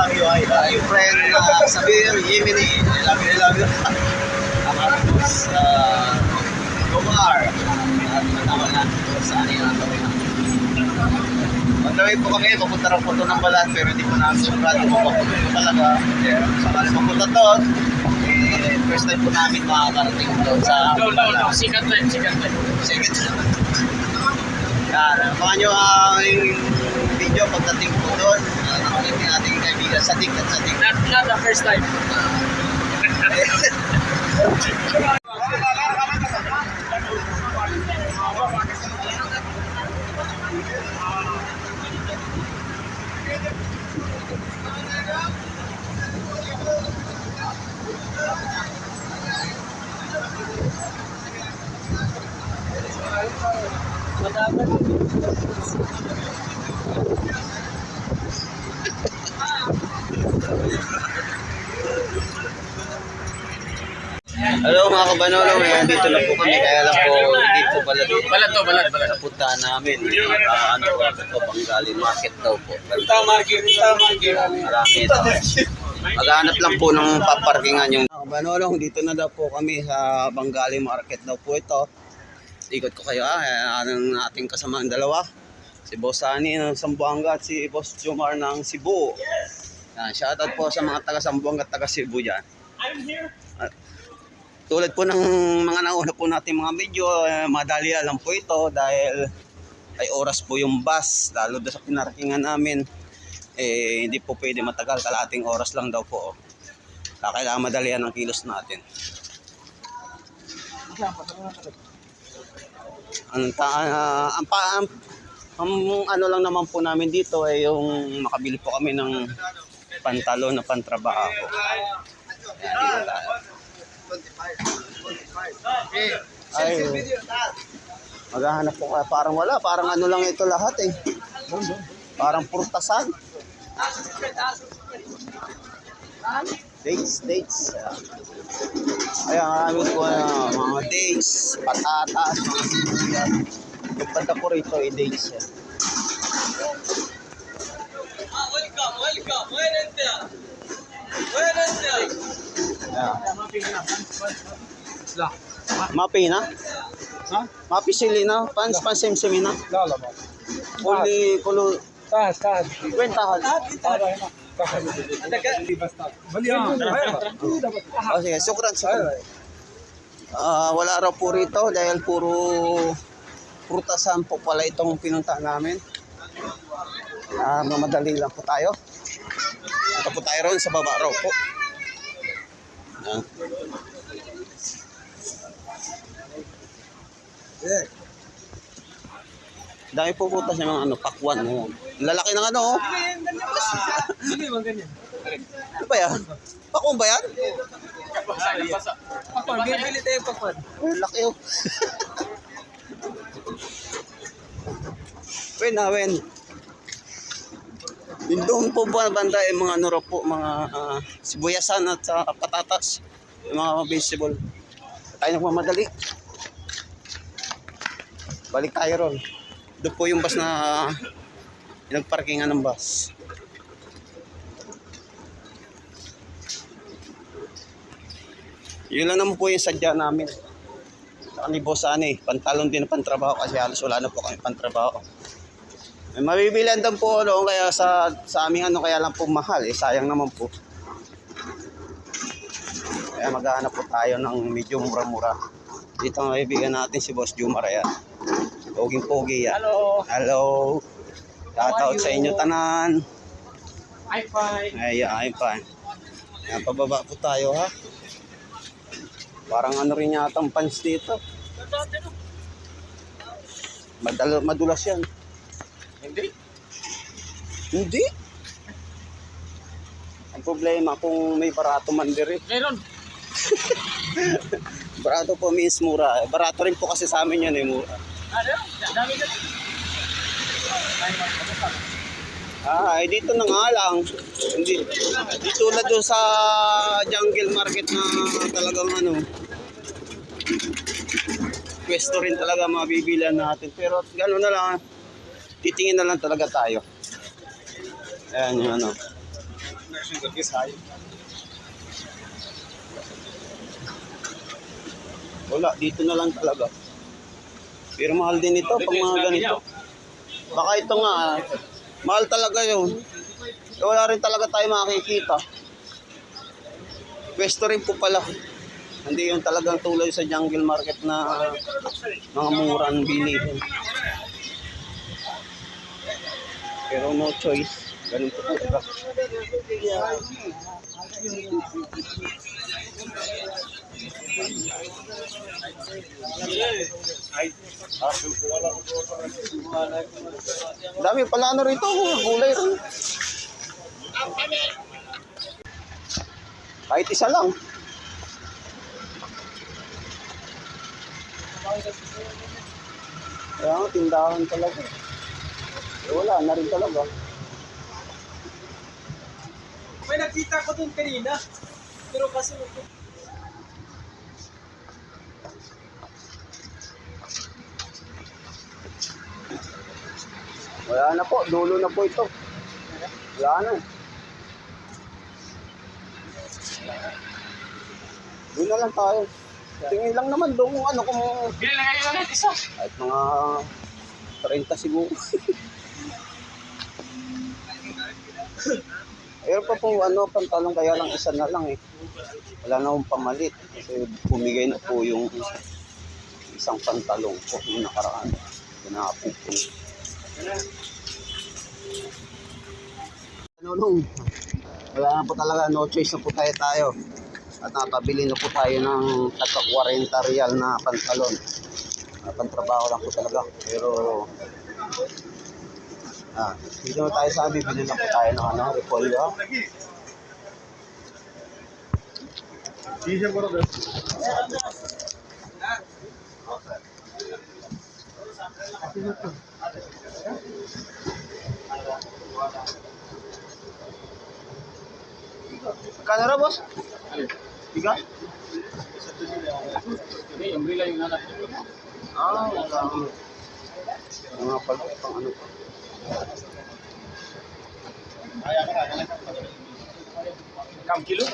love you. I love you, friend. Uh, Sabir, Yemeni. I love you, I love you. Tapos, uh, Gomar. At matawa na. Yan ang gawin natin? On the way po kami, papunta rin po ito ng balat, pero hindi ko na sigurado kung papunta ko talaga. Pero saka na papunta doon, eh, first time po namin makakarating doon sa No, no, no. Sikat na, sikat na. Sige. Yan, abangan nyo ang video pagdating po doon. Uh, nakulit ng ating kaibigan sa Tik at sa Tik. Not, not the first time. Hello mga kabanolo, eh, dito na po kami. Kaya lang po, dito pala dito. Balad to, balad, balad. Napuntahan namin. Uh, ano po, ito, Bangali Market daw po. Tama, tama, Marami daw. Maghanap lang po ng paparkingan yung mga kabanolo. Dito na daw po kami sa Bangali Market daw po ito. Ikot ko kayo ah, eh, ang ating kasamang dalawa. Si Boss Ani ng Sambuanga at si Boss Jomar ng Cebu. Yan, shoutout po sa mga taga Sambuanga at taga Cebu dyan. I'm here. Tulad po ng mga nauna po natin mga video, eh, madali lang po ito dahil ay oras po yung bus, lalo doon sa pinarkingan namin. Eh, hindi po pwede matagal, kalating oras lang daw po. Kaya kailangan madalian ang kilos natin. Ang, ta, ah, ang, pa, ang, ang ano lang naman po namin dito ay yung makabili po kami ng pantalo na pantrabaho. Ayan, dito tayo. Ay, maghahanap po kaya parang wala, parang ano lang ito lahat eh. Parang purtasan. Dates, dates. Ayan, marami po na mga dates, patatas, mga sibuyas. Yung banda po rito ay dates yan. Welcome, welcome. Wednesday. Wednesday. Ayan. La. Mapi na? Ha? Mapi sili na? Pans, pansim-simi na? La, la, la. Kuli, kulo, Tahan, tahan. kwentahan. Balihan. Oh, sige, sukran, sukran. Ah, wala raw po rito dahil puro prutasan po pala itong pinunta namin. Ah, mamadali lang po tayo. Punta po tayo ron sa baba raw po. Dami po putas ng mga ano, pakwan. Oh. Lalaki ng ano, oh. Sige, mga ganyan. Ano ba yan? Pakwan ba yan? Pakwan, bibili tayo pakwan. Laki oh. Wen na, wen. Yung doon po ba banda yung mga ano po, mga ah, sibuyasan at sa patatas. Yung mga vegetable. Tayo nagmamadali. Balik tayo ron. Doon po yung bus na pinagparkingan ng bus. Yun lang naman po yung sadya namin. Sa ni Boss Ani, pantalon din pantrabaho kasi halos wala na po kami pantrabaho. May mabibilan din po ano, kaya sa, sa aming ano kaya lang po mahal eh, sayang naman po. Kaya maghahanap po tayo ng medyo mura-mura. Dito ang kaibigan natin si Boss Jumar ayan. Poging-pogi yan. Hello. Hello. Shoutout sa inyo tanan. High five. Ay, ay pa. Yan, pababa po tayo ha. Parang ano rin yata ang pants dito. Madalo, madulas yan. Hindi. Hindi. Ang problema kung may barato man diri. Meron. Barato po means mura. Barato rin po kasi sa amin yan eh, mura. Ka. Ay, Ah, eh, dito na nga lang. Hindi. Di tulad doon sa jungle market na talagang ano. Pwesto rin talaga mabibilan natin. Pero gano'n na lang. Titingin na lang talaga tayo. Ayan yung ano. Wala, dito na lang talaga. Pero mahal din ito pag mga ganito. Baka ito nga, ah, mahal talaga yun. Eh, wala rin talaga tayo makikita. Pwesto rin po pala. Hindi yung talagang tulad sa jungle market na mga murang bilihin. Pero no choice. Ganun po talaga. Dami pala ano rito, gulay rin. Kahit isa lang. Kaya nga, tindahan talaga. Eh, wala na rin talaga. May nakita ko dun kanina. Pero kasi... Wala na po, dulo na po ito. Wala na. Doon na lang tayo. Tingin lang naman doon kung ano kung Bili na kayo ulit, isa. kahit mga 30 siguro. Ayun pa po ano, pantalon kaya lang isa na lang eh. Wala na akong pamalit. Kasi bumigay na po yung isang pantalon ko yung nakaraan. Pinakapupong. Ano? Wala na po talaga, no choice na po tayo tayo. At nakabili na po tayo ng tagka 40 real na pantalon. Uh, pantrabaho lang po talaga. Pero ah, dito na tayo sa bibili na po tayo ng ano, repolyo. Kano ra boss? Tiga? Hindi, umbrella yung hanap. Ah, wala. Mga pala, pang ano pa. Kam kilo?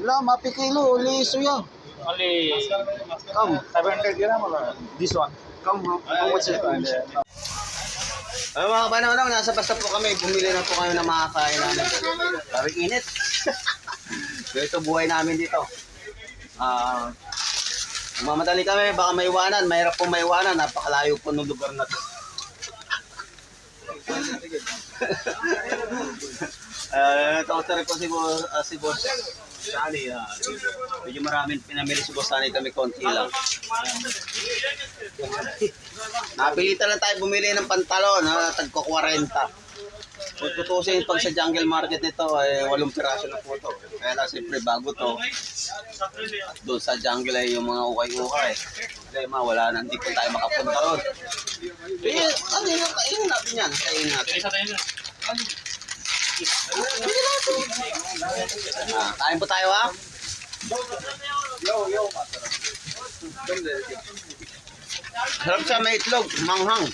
Wala, mapikilo, liso yan. Only Come, 500 gram or this one? come, ha? How much is it? Ay, mga kapanahon, nasa basta po kami. Bumili na po kami ng mga kain namin. Sabi init. ito buhay namin dito. Ah, mamadali kami, baka maiwanan. Mahirap po maiwanan. Napakalayo po ng lugar na to. Uh, kamusta rin po si ah, si Boss Sani. ah, medyo maraming pinamili si Boss Sani kami konti lang. Napilitan lang tayo bumili ng pantalon, ha, tagko 40. Kung tutusin pag sa jungle market nito, eh, walong piraso na po ito. Kaya lang, siyempre, bago to. At doon sa jungle ay yung mga ukay-ukay. Problema, wala na, hindi po tayo makapunta ron. Eh, ano yung kainin natin yan? Kainin natin. Isa tayo na. Ah, kain po tayo, ha? Sarap sa may itlog, manghang.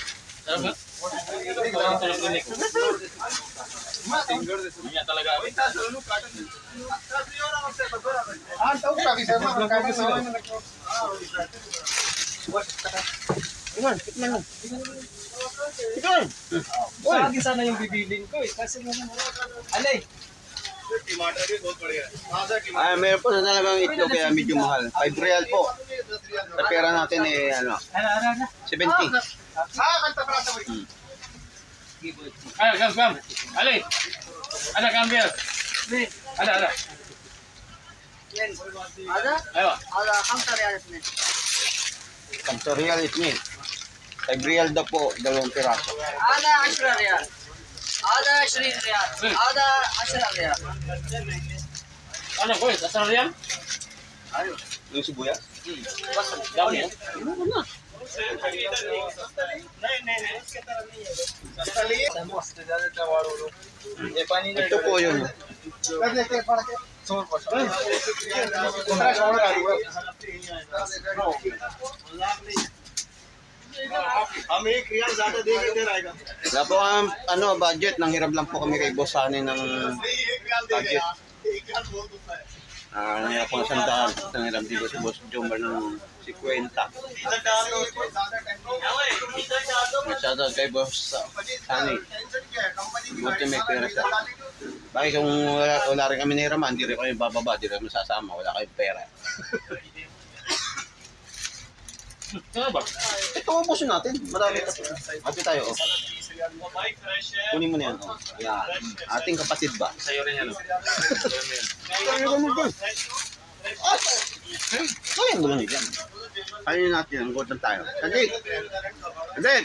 Sarap ba? Parang tulog ulit. Hindi talaga. Tingnan, tikman mo. Ikaw! Sa akin sana yung bibilin ko eh. Kasi naman Alay! Ah, Ay, meron po na talagang itlog kaya ano medyo mahal. 5 real po. Sa pera natin eh, ano, Ala, ala, ala. 70. Hmm. Ala, kam, kam. Ali. Ala, kam, Bill. Ala, ala. Ala, Aywa. ala, hamsa real ismin. Kamsa real it means. 5 real daw po, dalawang piraso. आधा अशरा रियाल आधा अशरी रियाल आधा अशरा riyal Ano ko eh? Asal yan? Yung sibuyas? Dami eh. Ito po yun. Kami, kaya sa atin kita Raiga. Wala po ang ano, budget. Nang hirap lang po kami kay Boss Sunny ng budget. Ah, uh, po ang sandaan. Nang hirap dito si Boss Jomar ng 50. Masyado kay Boss Sunny. Buti may pera siya. Bakit kung wala, wala rin kami nahiraman, hindi rin kami bababa, hindi rin kami sasama, wala kayong pera. Ano ba? Ito ubos yun natin. Marami ito. Ate tayo, oh. Kunin mo na yan, oh. Yan. Ating kapatid ba? Sa'yo rin yan. Kaya ang gulang yan. Kaya natin, ang gordon tayo. Sadik! Sadik!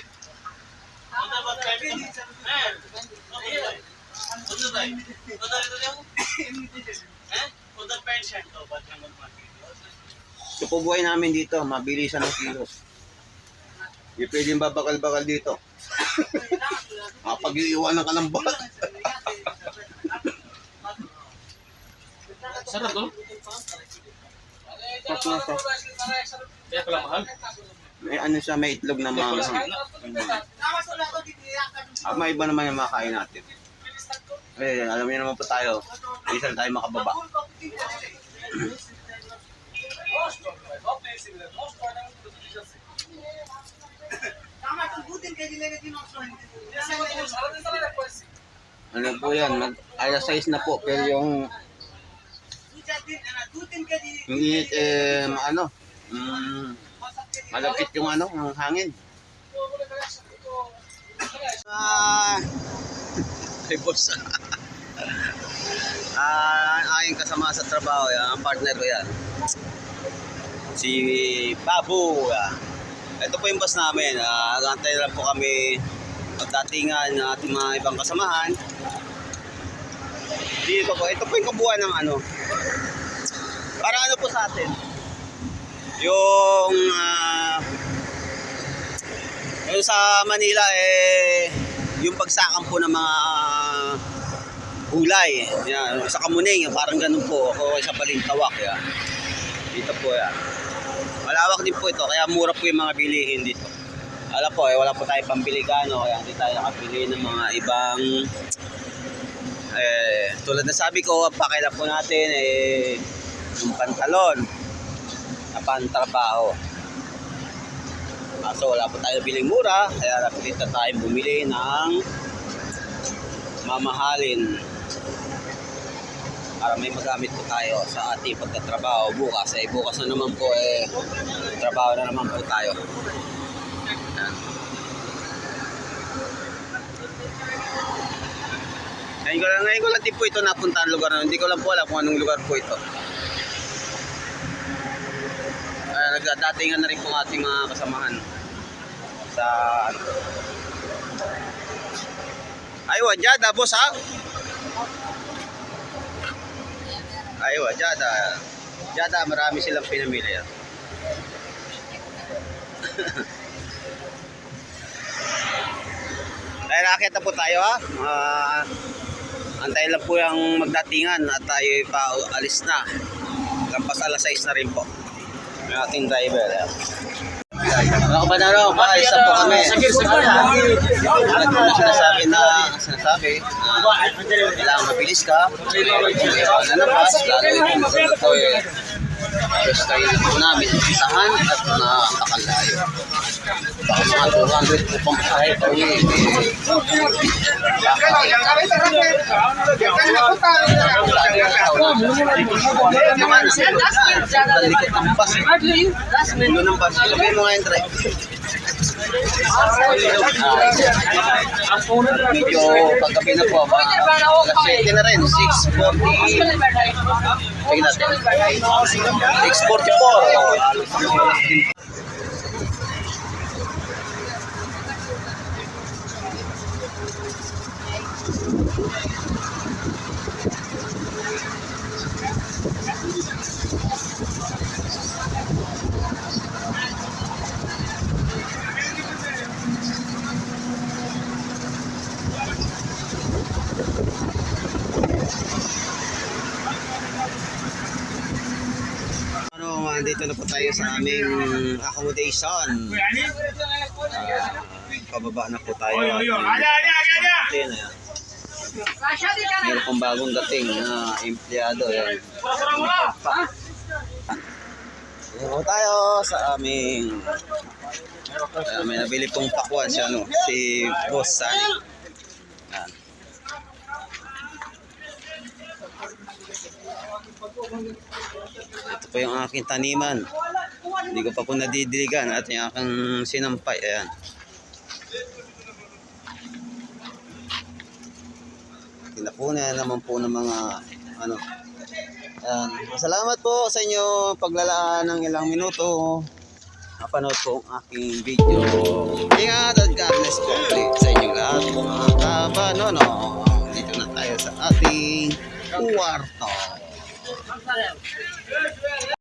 Ito po buhay namin dito, mabilisan ang kilos. Hindi pwedeng babakal-bakal dito. Makapag-iiwanan ka ng bakal. Sarap to. Sarap na siya. Kaya pala mahal. May ano siya, may itlog na mga... Ah, may iba naman yung makain natin. Eh, alam niyo naman po tayo. Isa tayo makababa. Ano po yan? Mag, alas 6 na po. Pero yung, yung init, eh, ano, mm, malapit yung ano, ang hangin. Ah, ay boss. ah, aking kasama sa trabaho, yan, ang partner ko yan. Si Babu. yan. Ito po yung boss namin. Ah, Agantay lang po kami pagdatingan ng ating mga ibang kasamahan. Dito po, ito po yung kabuuan ng ano. Para ano po sa atin? Yung ah, yung sa Manila eh yung bagsakan po ng mga gulay. Yan, sa Kamuning, parang ganun po. Ako sa Balintawak. Yan. Dito po yan. Malawak din po ito, kaya mura po yung mga bilihin dito. Alam po, eh, wala po tayo pambili gano, kaya hindi tayo nakapili ng mga ibang eh, tulad na sabi ko, ang pakila po natin eh, yung pantalon na pantrabaho. Kaso wala po tayo biling mura, kaya napilitan tayo bumili ng mamahalin para may magamit po tayo sa ating pagtatrabaho bukas. Eh, bukas na naman po eh, trabaho na naman po tayo. Ngayon ko lang, ngayon ko lang din po ito napuntahan lugar na hindi ko lang po alam kung anong lugar po ito. Uh, nagdatingan na rin po ating mga kasamahan sa ano. Ay, wajada, boss ha? Ay, wajada. Jada, marami silang pinamili. ah. Nakakita po tayo ha. Ah, antayin lang po yung magdatingan at tayo pa alis na. Lampas alas 6 na rin po. Yung ating driver. ah. Mga kabanaro, paalis na po kami. Sige, sige. Po na sinasabi na sinasabi na kailangan mabilis ka. Kailangan na napas, lalo mga ito eh. Best tayo po namin isahan at nakakalayo. Baka mga 200 po pang pasahe pa uwi. Naman, talikot ng bus. Ulo ng bus. Sabihin mo nga yung drive. Medyo paggabi na po, mga alas 7 na rin, 6.40. Sige natin. 6.44. Ano, dito na po tayo sa aming accommodation. Ah, pababa na po tayo. Ka na. Meron pong bagong dating na empleyado. Yan. Po tayo sa aming uh, may nabili pong pakwan siya no, si Boss Sani. Yan. Ito po yung aking taniman. Hindi ko pa po nadidiligan at yung aking sinampay. Ayan. Tinapunan naman po ng mga ano. Ayan. Salamat po sa inyo paglalaan ng ilang minuto. Napanood po ang aking video. Ingat at God bless po sa inyong lahat mga kabanono. Dito na tayo sa ating kwarto.